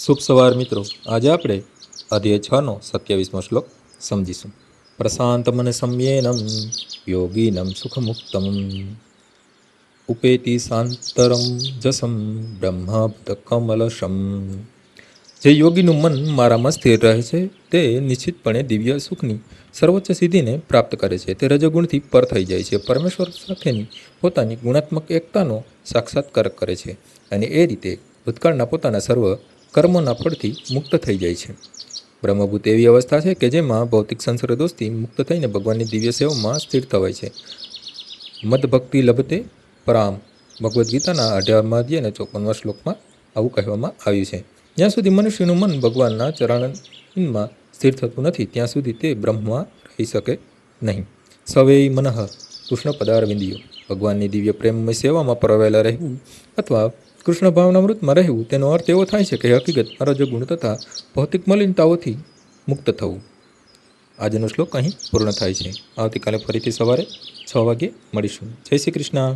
શુભ સવાર મિત્રો. આજે આપણે અધ્યાય છનો સત્યાવીસમો શ્લોક સમજીશું. પ્રશાંત મન સંયેનમ, યોગીનમ સુખમુક્તમ. ઉપેતિ શાંતરમ જસમ બ્રહ્મપદ કમલશમ જે યોગીનું મન મારામાં સ્થિર રહે છે, તે નિશ્ચિતપણે દિવ્ય સુખની સર્વોચ્ચ સિદ્ધિને પ્રાપ્ત કરે છે. તે રજગુણથી પર થઈ જાય છે. પરમેશ્વર સાથેની પોતાની ગુણાત્મક એકતાનો સાક્ષાત્કાર કરે છે અને એ રીતે ભૂતકાળના પોતાના સર્વ કર્મોના ફળથી મુક્ત થઈ જાય છે. બ્રહ્મભૂત એવી અવસ્થા છે કે જેમાં ભૌતિક સંસાર દોષથી મુક્ત થઈને ભગવાનની દિવ્ય સેવામાં સ્થિર થવાય છે. મદભક્તિ લભતે પરામ ભગવદ્ ગીતાના અઢારમા અધ્યાય અને ચોપનમાં શ્લોકમાં આવું કહેવામાં આવ્યું છે. જ્યાં સુધી મનુષ્યનું મન ભગવાનના ચરણમાં સ્થિર થતું નથી, ત્યાં સુધી તે બ્રહ્મમાં રહી શકે નહીં. સવૈ મનઃ કૃષ્ણ પદારવિંદિયો ભગવાનની દિવ્ય પ્રેમમય સેવામાં પરવાયેલા રહેવું અથવા કૃષ્ણ ભાવનામૃતમાં રહેવું, તેનો અર્થ એવો થાય છે કે હકીકત રજોગુણ તથા ભૌતિક મલિનતાઓથી મુક્ત થવું. આજનો શ્લોક અહીં પૂર્ણ થાય છે. આવતીકાલે ફરીથી સવારે છ વાગ્યે મળીશું. જય શ્રી કૃષ્ણ.